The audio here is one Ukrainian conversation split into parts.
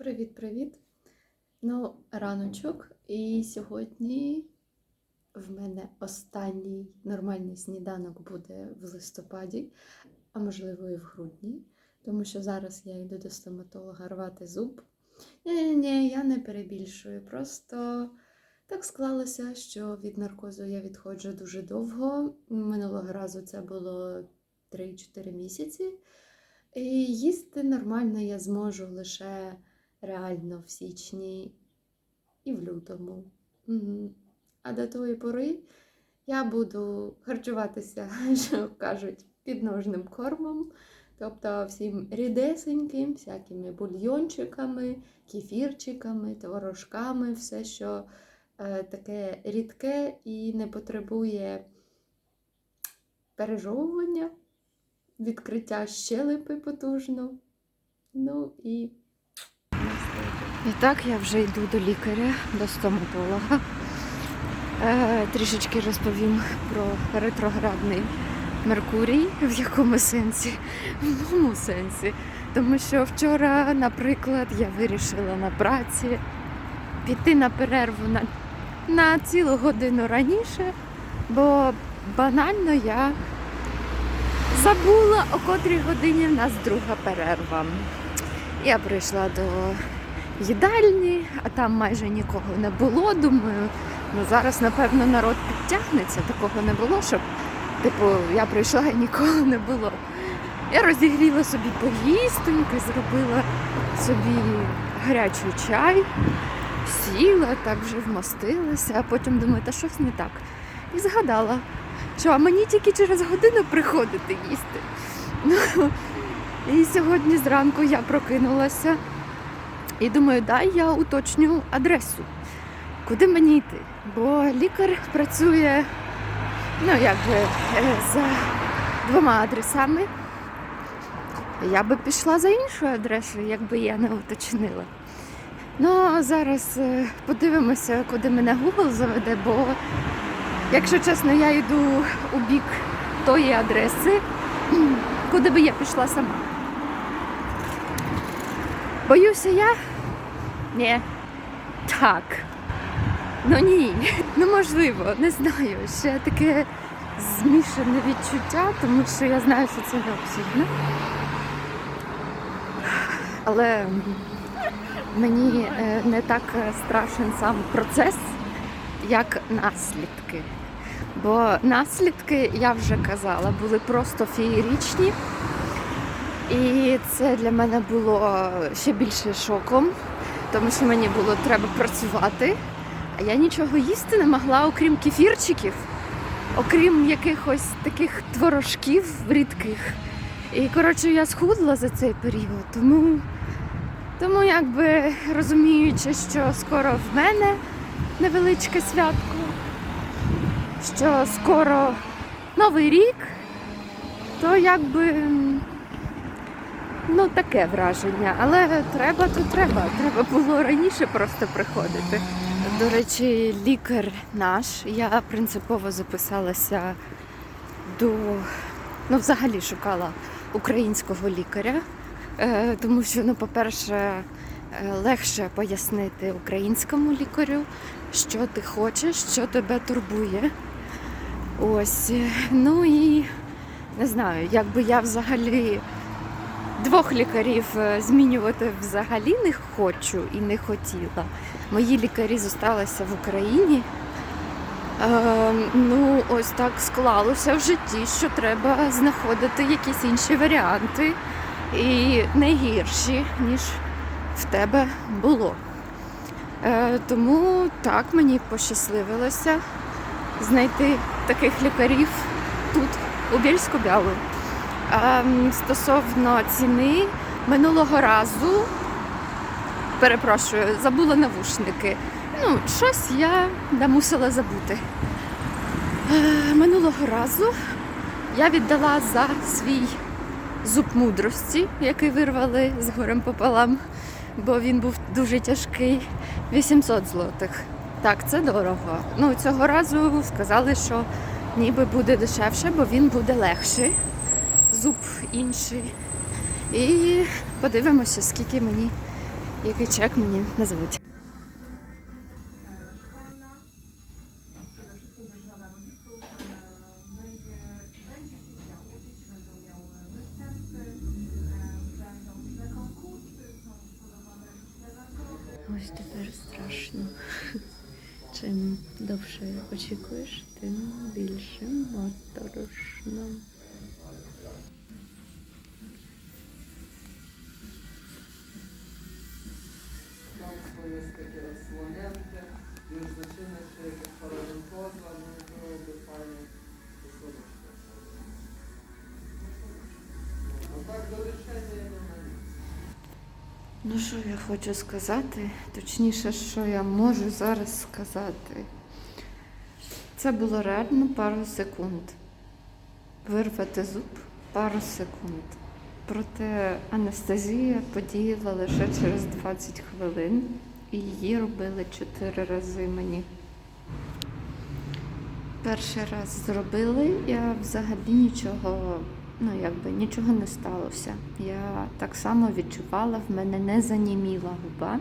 Привіт-привіт! Ну, раночок, і сьогодні в мене останній нормальний сніданок буде в листопаді, а можливо і в грудні, тому що зараз я йду до стоматолога рвати зуб. Ні-ні, я не перебільшую. Просто так склалося, що від наркозу я відходжу дуже довго. Минулого разу це було 3-4 місяці. І їсти нормально я зможу лише реально в січні і в лютому. А до тої пори я буду харчуватися, що кажуть, підножним кормом, тобто всім рідесеньким, всякими бульйончиками, кефірчиками, творожками, все, що е, таке рідке і не потребує пережовування, відкриття щелепи потужно. Ну і і так я вже йду до лікаря, до стоматолога. Е, трішечки розповім про ретроградний Меркурій, в якому сенсі? В моєму сенсі. Тому що вчора, наприклад, я вирішила на праці піти на перерву на, на цілу годину раніше, бо банально я забула, о котрій годині в нас друга перерва. Я прийшла до їдальні, а там майже нікого не було. Думаю, ну зараз, напевно, народ підтягнеться. Такого не було, щоб типу я прийшла і нікого не було. Я розігріла собі поїстоньки, зробила собі гарячий чай, сіла, так вже вмостилася, а потім думаю, та щось не так. І згадала, що а мені тільки через годину приходити їсти. Ну, і сьогодні зранку я прокинулася і думаю, дай я уточню адресу, куди мені йти. Бо лікар працює ну, якби, е, за двома адресами. Я би пішла за іншою адресою, якби я не уточнила. Ну, зараз е, подивимося, куди мене Google заведе, бо, якщо чесно, я йду у бік тої адреси, куди би я пішла сама. Боюся я? Ні. Так. Ну ні. Ну можливо, не знаю. Ще таке змішане відчуття, тому що я знаю, що це необхідно. Але мені е, не так страшен сам процес, як наслідки. Бо наслідки, я вже казала, були просто феєрічні. І це для мене було ще більше шоком, тому що мені було треба працювати, а я нічого їсти не могла, окрім кефірчиків, окрім якихось таких творожків рідких. І коротше я схудла за цей період, тому, тому якби розуміючи, що скоро в мене невеличке святко, що скоро новий рік, то якби. Ну, таке враження, але треба, то треба. Треба було раніше просто приходити. До речі, лікар наш, я принципово записалася до, ну, взагалі шукала українського лікаря, е, тому що, ну, по-перше, е, легше пояснити українському лікарю, що ти хочеш, що тебе турбує. Ось, ну і не знаю, якби я взагалі. Двох лікарів е, змінювати взагалі не хочу і не хотіла. Мої лікарі зосталися в Україні. Е, ну, ось так склалося в житті, що треба знаходити якісь інші варіанти і не гірші, ніж в тебе було. Е, тому так мені пощасливилося знайти таких лікарів тут, у Бєльську-Бялу. Ем, Стосовно ціни минулого разу, перепрошую, забула навушники. Ну, щось я да, мусила забути. Е, Минулого разу я віддала за свій зуб мудрості, який вирвали з горем пополам, бо він був дуже тяжкий. 800 злотих. Так, це дорого. Ну, цього разу сказали, що ніби буде дешевше, бо він буде легший зуб інший. І подивимося, скільки мені який чек мені назвуть. Ось тепер страшно. Чим довше очікуєш, тим більше моторошно. I byłoby fajnie posłuchać. No tak do решения nie ma nic. Ну, що я хочу сказати, точніше, що я можу зараз сказати. Це було реально пару секунд. Вирвати зуб пару секунд. Проте анестезія подіяла лише через 20 хвилин, і її робили 4 рази мені. Перший раз зробили, я взагалі нічого, ну якби нічого не сталося. Я так само відчувала, в мене не заніміла губа.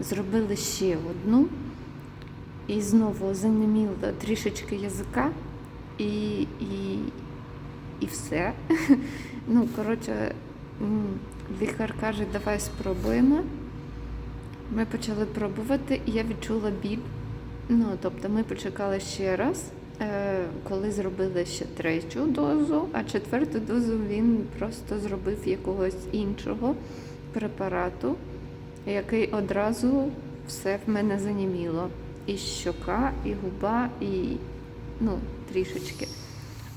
Зробили ще одну, і знову заніміло трішечки язика, і, і, і все. Ну, коротше, лікар каже, давай спробуємо. Ми почали пробувати, і я відчула біль. Ну, тобто ми почекали ще раз, е, коли зробили ще третю дозу, а четверту дозу він просто зробив якогось іншого препарату, який одразу все в мене заніміло. І щока, і губа, і ну, трішечки.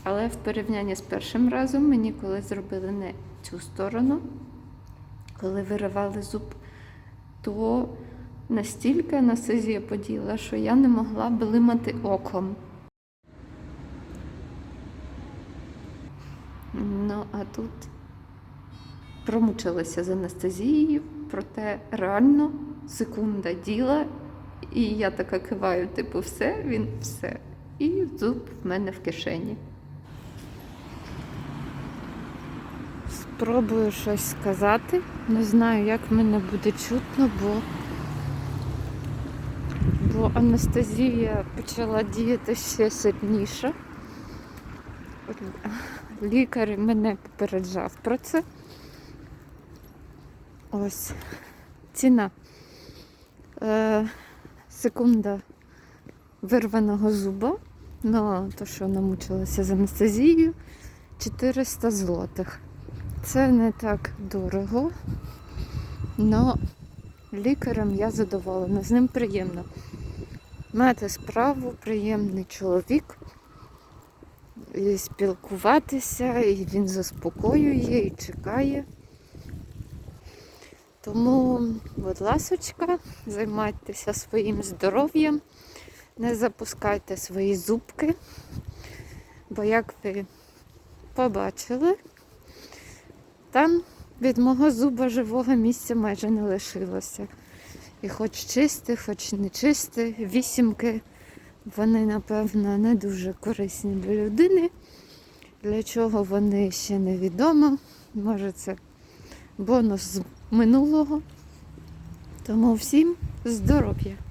Але в порівнянні з першим разом мені коли зробили не цю сторону, коли виривали зуб, то настільки анестезія поділа, що я не могла блимати оком. Ну, а тут промучилася з анестезією, проте реально секунда діла, і я така киваю, типу, все, він все. І зуб в мене в кишені. Спробую щось сказати. Не знаю, як мене буде чутно, бо, бо анестезія почала діяти ще сильніше. Лікар мене попереджав про це. Ось ціна. Е, секунда вирваного зуба. Ну, то, що намучилася з анестезією, 400 злотих. Це не так дорого, але лікарем я задоволена, з ним приємно. Мати справу, приємний чоловік, і спілкуватися, і він заспокоює і чекає. Тому, будь ласочка, займайтеся своїм здоров'ям, не запускайте свої зубки, бо як ви побачили, там від мого зуба живого місця майже не лишилося. І хоч чисти, хоч не чисти, вісімки, вони, напевно, не дуже корисні для людини. Для чого вони ще невідомо. Може, це бонус з минулого. Тому всім здоров'я!